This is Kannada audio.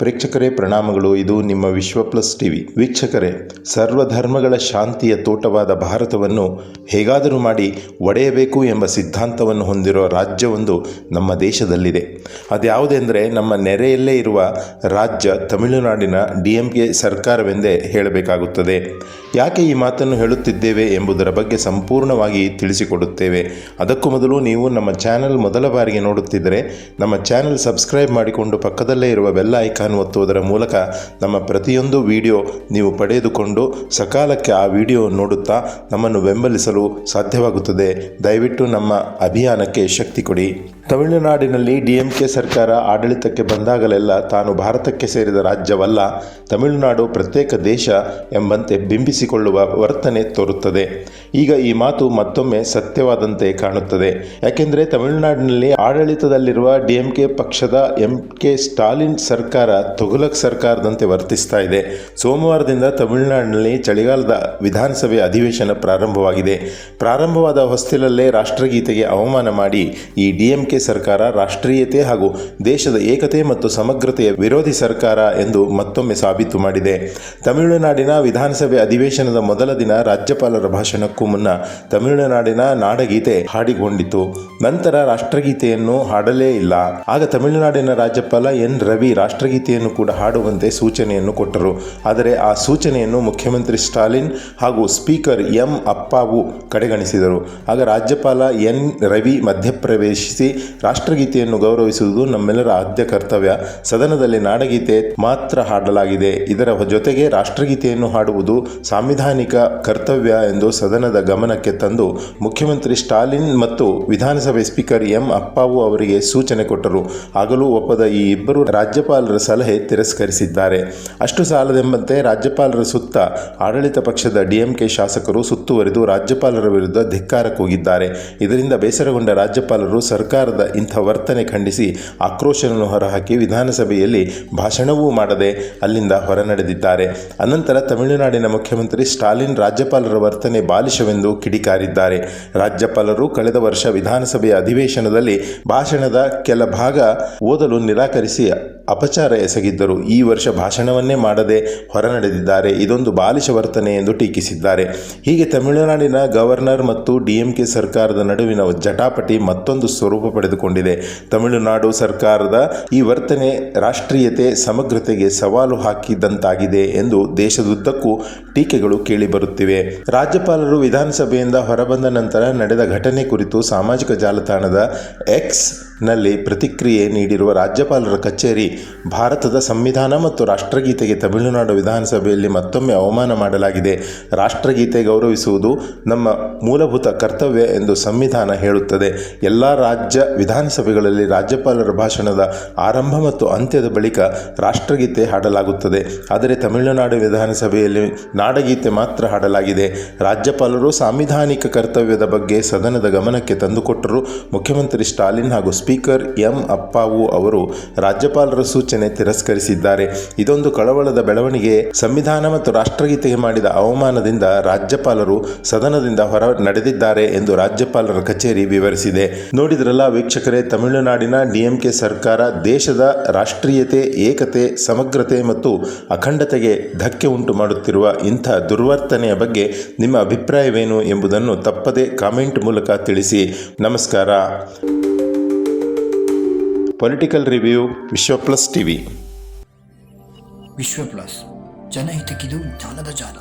ಪ್ರೇಕ್ಷಕರೇ, ಪ್ರಣಾಮಗಳು. ಇದು ನಿಮ್ಮ ವಿಶ್ವ ಪ್ಲಸ್ ಟಿವಿ. ವೀಕ್ಷಕರೇ, ಸರ್ವಧರ್ಮಗಳ ಶಾಂತಿಯ ತೋಟವಾದ ಭಾರತವನ್ನು ಹೇಗಾದರೂ ಮಾಡಿ ಒಡೆಯಬೇಕು ಎಂಬ ಸಿದ್ಧಾಂತವನ್ನು ಹೊಂದಿರುವ ರಾಜ್ಯವೊಂದು ನಮ್ಮ ದೇಶದಲ್ಲಿದೆ. ಅದ್ಯಾವುದೆಂದರೆ ನಮ್ಮ ನೆರೆಯಲ್ಲೇ ಇರುವ ರಾಜ್ಯ ತಮಿಳುನಾಡಿನ ಡಿ ಎಂ ಕೆ ಸರ್ಕಾರವೆಂದೇ ಹೇಳಬೇಕಾಗುತ್ತದೆ. ಯಾಕೆ ಈ ಮಾತನ್ನು ಹೇಳುತ್ತಿದ್ದೇವೆ ಎಂಬುದರ ಬಗ್ಗೆ ಸಂಪೂರ್ಣವಾಗಿ ತಿಳಿಸಿಕೊಡುತ್ತೇವೆ. ಅದಕ್ಕೂ ಮೊದಲು ನೀವು ನಮ್ಮ ಚಾನೆಲ್ ಮೊದಲ ಬಾರಿಗೆ ನೋಡುತ್ತಿದ್ದರೆ, ನಮ್ಮ ಚಾನೆಲ್ ಸಬ್ಸ್ಕ್ರೈಬ್ ಮಾಡಿಕೊಂಡು ಪಕ್ಕದಲ್ಲೇ ಇರುವ ಬೆಲ್ಲ ಐಕಾನ್ ಒತ್ತುವುದರ ಮೂಲಕ ನಮ್ಮ ಪ್ರತಿಯೊಂದು ವಿಡಿಯೋ ನೀವು ಪಡೆದುಕೊಂಡು ಸಕಾಲಕ್ಕೆ ಆ ವಿಡಿಯೋ ನೋಡುತ್ತಾ ನಮ್ಮನ್ನು ಬೆಂಬಲಿಸಲು ಸಾಧ್ಯವಾಗುತ್ತದೆ. ದಯವಿಟ್ಟು ನಮ್ಮ ಅಭಿಯಾನಕ್ಕೆ ಶಕ್ತಿ ಕೊಡಿ. ತಮಿಳುನಾಡಿನಲ್ಲಿ ಡಿಎಂಕೆ ಸರ್ಕಾರ ಆಡಳಿತಕ್ಕೆ ಬಂದಾಗಲೆಲ್ಲ ತಾನು ಭಾರತಕ್ಕೆ ಸೇರಿದ ರಾಜ್ಯವಲ್ಲ, ತಮಿಳುನಾಡು ಪ್ರತ್ಯೇಕ ದೇಶ ಎಂಬಂತೆ ಬಿಂಬಿಸಿಕೊಳ್ಳುವ ವರ್ತನೆ ತೋರುತ್ತದೆ. ಈಗ ಈ ಮಾತು ಮತ್ತೊಮ್ಮೆ ಸತ್ಯವಾದಂತೆ ಕಾಣುತ್ತದೆ. ಯಾಕೆಂದರೆ ತಮಿಳುನಾಡಿನಲ್ಲಿ ಆಡಳಿತದಲ್ಲಿರುವ ಡಿಎಂಕೆ ಪಕ್ಷದ ಎಂ ಕೆ ಸ್ಟಾಲಿನ್ ಸರ್ಕಾರ ತುಘಲಕ್ ಸರ್ಕಾರದಂತೆ ವರ್ತಿಸ್ತಾ ಇದೆ. ಸೋಮವಾರದಿಂದ ತಮಿಳುನಾಡಿನಲ್ಲಿ ಚಳಿಗಾಲದ ವಿಧಾನಸಭೆ ಅಧಿವೇಶನ ಪ್ರಾರಂಭವಾಗಿದೆ. ಪ್ರಾರಂಭವಾದ ಹೊಸ್ತಿಲಲ್ಲೇ ರಾಷ್ಟ್ರಗೀತೆಗೆ ಅವಮಾನ ಮಾಡಿ ಈ ಡಿ ಸರ್ಕಾರ, ರಾಷ್ಟ್ರೀಯತೆ ಹಾಗೂ ದೇಶದ ಏಕತೆ ಮತ್ತು ಸಮಗ್ರತೆಯ ವಿರೋಧಿ ಸರ್ಕಾರ ಎಂದು ಮತ್ತೊಮ್ಮೆ ಸಾಬೀತು ಮಾಡಿದೆ. ತಮಿಳುನಾಡಿನ ವಿಧಾನಸಭೆ ಅಧಿವೇಶನದ ಮೊದಲ ದಿನ ರಾಜ್ಯಪಾಲರ ಭಾಷಣಕ್ಕೂ ಮುನ್ನ ತಮಿಳುನಾಡಿನ ನಾಡಗೀತೆ ಹಾಡಿಕೊಂಡಿತು ನಂತರ ರಾಷ್ಟ್ರಗೀತೆಯನ್ನು ಹಾಡಲೇ ಇಲ್ಲ. ಆಗ ತಮಿಳುನಾಡಿನ ರಾಜ್ಯಪಾಲ ಎನ್. ರವಿ ರಾಷ್ಟ್ರಗೀತೆಯನ್ನು ಕೂಡ ಹಾಡುವಂತೆ ಸೂಚನೆಯನ್ನು ಕೊಟ್ಟರು. ಆದರೆ ಆ ಸೂಚನೆಯನ್ನು ಮುಖ್ಯಮಂತ್ರಿ ಸ್ಟಾಲಿನ್ ಹಾಗೂ ಸ್ಪೀಕರ್ ಎಂ. ಅಪ್ಪಾವು ಕಡೆಗಣಿಸಿದರು. ಆಗ ರಾಜ್ಯಪಾಲ ಎನ್. ರವಿ ಮಧ್ಯಪ್ರವೇಶಿಸಿ ರಾಷ್ಟ್ರಗೀತೆಯನ್ನು ಗೌರವಿಸುವುದು ನಮ್ಮೆಲ್ಲರ ಆದ್ಯ ಕರ್ತವ್ಯ. ಸದನದಲ್ಲಿ ನಾಡಗೀತೆ ಮಾತ್ರ ಹಾಡಲಾಗಿದೆ. ಇದರ ಜೊತೆಗೆ ರಾಷ್ಟ್ರಗೀತೆಯನ್ನು ಹಾಡುವುದು ಸಾಂವಿಧಾನಿಕ ಕರ್ತವ್ಯ ಎಂದು ಸದನದ ಗಮನಕ್ಕೆ ತಂದು ಮುಖ್ಯಮಂತ್ರಿ ಸ್ಟಾಲಿನ್ ಮತ್ತು ವಿಧಾನಸಭೆ ಸ್ಪೀಕರ್ ಎಂ ಅಪ್ಪಾವು ಅವರಿಗೆ ಸೂಚನೆ ಕೊಟ್ಟರು. ಆಗಲೂ ಒಪ್ಪದ ಈ ಇಬ್ಬರು ರಾಜ್ಯಪಾಲರ ಸಲಹೆ ತಿರಸ್ಕರಿಸಿದ್ದಾರೆ. ಅಷ್ಟು ಸಾಲದೆಂಬಂತೆ ರಾಜ್ಯಪಾಲರ ಸುತ್ತ ಆಡಳಿತ ಪಕ್ಷದ ಡಿಎಂಕೆ ಶಾಸಕರು ಸುತ್ತುವರಿದು ರಾಜ್ಯಪಾಲರ ವಿರುದ್ಧ ಧಿಕ್ಕಾರ ಕೂಗಿದ್ದಾರೆ ಇದರಿಂದ ಬೇಸರಗೊಂಡ ರಾಜ್ಯಪಾಲರು ಸರ್ಕಾರದ ಇಂಥ ವರ್ತನೆ ಖಂಡಿಸಿ ಆಕ್ರೋಶವನ್ನು ಹೊರಹಾಕಿ ವಿಧಾನಸಭೆಯಲ್ಲಿ ಭಾಷಣವೂ ಮಾಡದೆ ಅಲ್ಲಿಂದ ಹೊರನಡೆದಿದ್ದಾರೆ. ಅನಂತರ ತಮಿಳುನಾಡಿನ ಮುಖ್ಯಮಂತ್ರಿ ಸ್ಟಾಲಿನ್ ರಾಜ್ಯಪಾಲರ ವರ್ತನೆ ಬಾಲಿಶವೆಂದು ಕಿಡಿಕಾರಿದ್ದಾರೆ. ರಾಜ್ಯಪಾಲರು ಕಳೆದ ವರ್ಷ ವಿಧಾನಸಭೆಯ ಅಧಿವೇಶನದಲ್ಲಿ ಭಾಷಣದ ಕೆಲ ಭಾಗ ಓದಲು ನಿರಾಕರಿಸಿ ಅಪಚಾರ ಎಸಗಿದ್ದರು ಈ ವರ್ಷ ಭಾಷಣವನ್ನೇ ಮಾಡದೆ ಹೊರನಡೆದಿದ್ದಾರೆ. ಇದೊಂದು ಬಾಲಿಶ ವರ್ತನೆ ಎಂದು ಟೀಕಿಸಿದ್ದಾರೆ. ಹೀಗೆ ತಮಿಳುನಾಡಿನ ಗವರ್ನರ್ ಮತ್ತು ಡಿಎಂಕೆ ಸರ್ಕಾರದ ನಡುವಿನ ಜಟಾಪಟಿ ಮತ್ತೊಂದು ಸ್ವರೂಪ ಪಡೆದುಕೊಂಡಿದೆ. ತಮಿಳುನಾಡು ಸರ್ಕಾರದ ಈ ವರ್ತನೆ ರಾಷ್ಟ್ರೀಯತೆ, ಸಮಗ್ರತೆಗೆ ಸವಾಲು ಹಾಕಿದಂತಾಗಿದೆ ಎಂದು ದೇಶದುದ್ದಕ್ಕೂ ಟೀಕೆಗಳು ಕೇಳಿಬರುತ್ತಿವೆ. ರಾಜ್ಯಪಾಲರು ವಿಧಾನಸಭೆಯಿಂದ ಹೊರಬಂದ ನಂತರ ನಡೆದ ಘಟನೆ ಕುರಿತು ಸಾಮಾಜಿಕ ಜಾಲತಾಣದ ಎಕ್ಸ್ ನಲ್ಲಿ ಪ್ರತಿಕ್ರಿಯೆ ನೀಡಿರುವ ರಾಜ್ಯಪಾಲರ ಕಚೇರಿ, ಭಾರತದ ಸಂವಿಧಾನ ಮತ್ತು ರಾಷ್ಟ್ರಗೀತೆಗೆ ತಮಿಳುನಾಡು ವಿಧಾನಸಭೆಯಲ್ಲಿ ಮತ್ತೊಮ್ಮೆ ಅವಮಾನ ಮಾಡಲಾಗಿದೆ. ರಾಷ್ಟ್ರಗೀತೆ ಗೌರವಿಸುವುದು ನಮ್ಮ ಮೂಲಭೂತ ಕರ್ತವ್ಯ ಎಂದು ಸಂವಿಧಾನ ಹೇಳುತ್ತದೆ. ಎಲ್ಲ ರಾಜ್ಯ ವಿಧಾನಸಭೆಗಳಲ್ಲಿ ರಾಜ್ಯಪಾಲರ ಭಾಷಣದ ಆರಂಭ ಮತ್ತು ಅಂತ್ಯದ ಬಳಿಕ ರಾಷ್ಟ್ರಗೀತೆ ಹಾಡಲಾಗುತ್ತದೆ. ಆದರೆ ತಮಿಳುನಾಡು ವಿಧಾನಸಭೆಯಲ್ಲಿ ನಾಡಗೀತೆ ಮಾತ್ರ ಹಾಡಲಾಗಿದೆ. ರಾಜ್ಯಪಾಲರು ಸಾಂವಿಧಾನಿಕ ಕರ್ತವ್ಯದ ಬಗ್ಗೆ ಸದನದ ಗಮನಕ್ಕೆ ತಂದುಕೊಟ್ಟರು ಮುಖ್ಯಮಂತ್ರಿ ಸ್ಟಾಲಿನ್ ಹಾಗೂ ಸ್ಪೀಕರ್ ಎಂ ಅಪ್ಪಾವು ಅವರು ರಾಜ್ಯಪಾಲರ ಸೂಚನೆ ತಿರಸ್ಕರಿಸಿದ್ದಾರೆ. ಇದೊಂದು ಕಳವಳದ ಬೆಳವಣಿಗೆ. ಸಂವಿಧಾನ ಮತ್ತು ರಾಷ್ಟ್ರಗೀತೆಗೆ ಮಾಡಿದ ಅವಮಾನದಿಂದ ರಾಜ್ಯಪಾಲರು ಸದನದಿಂದ ಹೊರ ನಡೆದಿದ್ದಾರೆ ಎಂದು ರಾಜ್ಯಪಾಲರ ಕಚೇರಿ ವಿವರಿಸಿದೆ. ನೋಡಿದ್ರಲ್ಲ ವೀಕ್ಷಕರೇ, ತಮಿಳುನಾಡಿನ ಡಿಎಂಕೆ ಸರ್ಕಾರ ದೇಶದ ರಾಷ್ಟ್ರೀಯತೆ, ಏಕತೆ, ಸಮಗ್ರತೆ ಮತ್ತು ಅಖಂಡತೆಗೆ ಧಕ್ಕೆ ಉಂಟು ಮಾಡುತ್ತಿರುವ ಇಂಥ ದುರ್ವರ್ತನೆಯ ಬಗ್ಗೆ ನಿಮ್ಮ ಅಭಿಪ್ರಾಯವೇನು ಎಂಬುದನ್ನು ತಪ್ಪದೆ ಕಾಮೆಂಟ್ ಮೂಲಕ ತಿಳಿಸಿ. ನಮಸ್ಕಾರ. Political review Vishwa plus TV Vishwa plus ಜನಹಿತಕ್ಕಿದು ಜ್ಞಾನದ ಜಾಲ